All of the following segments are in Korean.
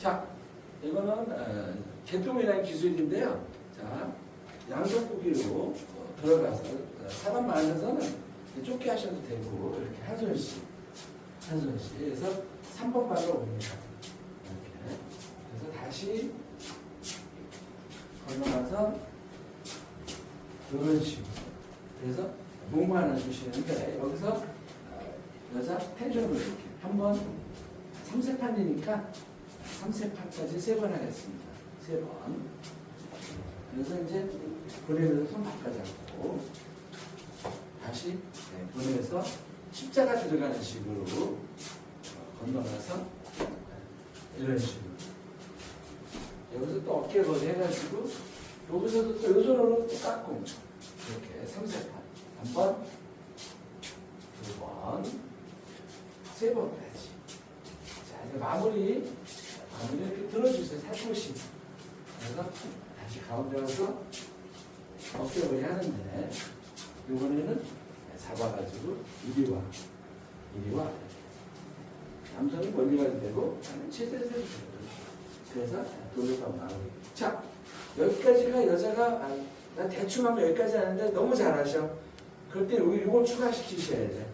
자, 이거는 어, 개통이라는 기술인데요. 자, 양손보기로 어, 들어가서 어, 사람 많아서는 좁게 하셔도 되고 이렇게 한 손씩 한 손씩 그래서 3번 발로 옵니다. 이렇게 그래서 다시 건너가서 이런 식으로 그래서 목만 하나 주시는데 여기서 어, 여자 텐션을 이렇게 한번 3세판이니까 3세판까지 세 번 하겠습니다. 세 번. 그래서 이제 보내면서 손 바꿔잡고 다시 네, 보내서 십자가 들어가는 식으로 어, 건너가서 이런 식으로 여기서 또 어깨 거리 해가지고 여기서도 또 요 손으로 또 깎고 이렇게 3세판 한 번, 두 번, 세 번까지 자 이제 마무리 이렇게 들어주세요. 살포시. 그래서 다시 가운데 와서 어깨 거리 하는데 이번에는 잡아가지고 이리 와 이리 와. 남성이 멀리 가도 되고 아니면 최대한 해도 되고. 그래서 돌려서 마무리 자 여기까지가 여자가 아, 나 대충 하면 여기까지 하는데 너무 잘하셔. 그럴 때 여기 이걸 추가시키셔야 돼.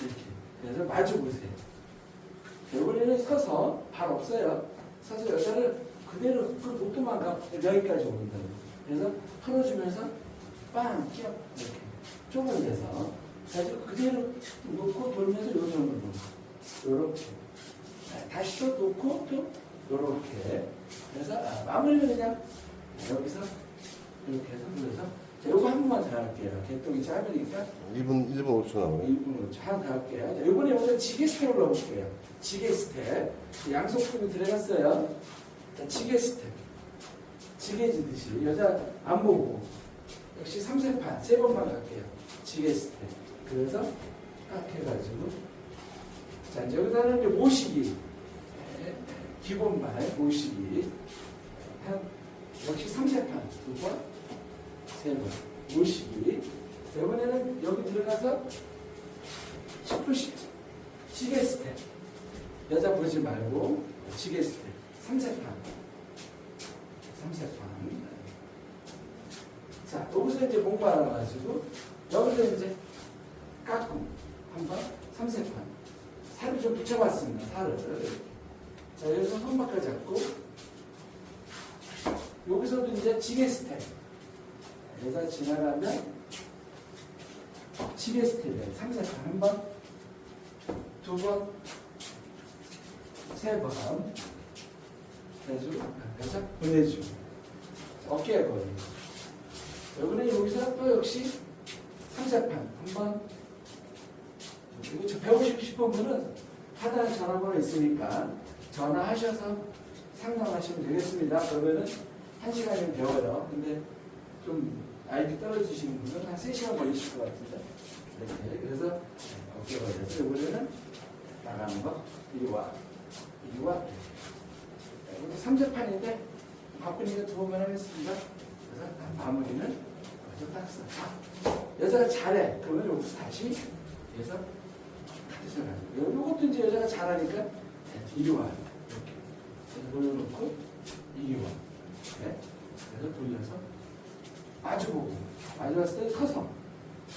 이렇게. 그래서 마주 보세요 이번에는 서서 발 없어요. 서서 여자를 그대로 그못 도망가 여기까지 오는다. 그래서 풀어주면서 빵 끼어 이렇게. 좁은 데서. 가지고 그대로 놓고 돌면서 요 정도 놓고. 요렇게. 다시 또 놓고 또 요렇게. 그래서 아, 마무리는 그냥 여기서 이렇게 해서 그래서 자, 요거 한 번만 더 할게요 개통이 짧으니까 1분 1분 5초 남아요. 1분으로 잘 갈게요. 자, 이번에 오늘 지게 스텝을 넣어볼게요. 지게 스텝. 양손품이 들어갔어요. 자, 지게 스텝. 지게 지듯이 여자 안 보고 역시 3세판 세 번만 갈게요. 지게 스텝. 그래서 딱 해가지고 자 이제 여기다는 이제 모시기 네, 기본발 모시기 한 역시 3세판 두 번, 세 번 모시기 자, 이번에는 여기 들어가서 10분 10초 시계 스텝. 여자 보지 말고 시계 스텝. 3세판. 3세판. 자 여기서 이제 몸 말아가지고 여기서 이제 깎고 한번 3세판. 살을 좀 붙여봤습니다 살을. 자 여기서 손바닥 잡고 여기서도 이제 지게 스텝. 여자 지나가면 시계 스텝에 3세판 한 번, 두 번, 세 번. 해주고, 그래서 보내주고. 어깨에 거리. 이번에 여기서 또 역시 3세판 한 번. 그리고 저 배우고 싶은 분은 하단에 전화번호 있으니까 전화하셔서 상담하시면 되겠습니다. 그러면은 한 시간이면 배워요. 근데 좀 아이디 떨어지시는 분은 한 3시간 걸리실 것 같은데. 이렇게. 그래서 어깨가 걸려서 이번에는 나가는 거. 이리 와. 이리 와. 이것도 3세판인데 바쁘니까 두 번만 하겠습니다. 그래서 마무리는 여기서 딱 써. 자, 여자가 잘해. 그러면 여기서 다시 해서 카드를 가지고. 요것도 이제 여자가 잘하니까 이리 와. 이렇게. 그래서 돌려놓고 이리 와. 네. 그래서 돌려서 마주보고 마주봤을 때 서서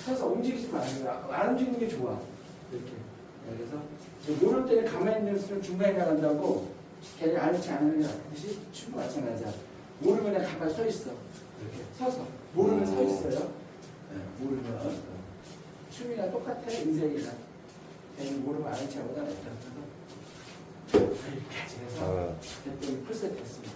서서 움직이지 말고 안 움직이는 게 좋아. 이렇게. 네, 그래서 저 모를 때는 가만히 있는 수는 중간에 나간다고 걔를 아는 체 아는 듯이 춤 마찬가지야. 모르면 그냥 가만히 서 있어. 이렇게 서서. 모르면 서 있어요. 네, 모르면 어. 춤이랑 똑같아 인생이랑 걔는 모르면 아는 체보다 낫다. 그래서 이렇게 해서 아, 됐더니 풀셋 됐습니다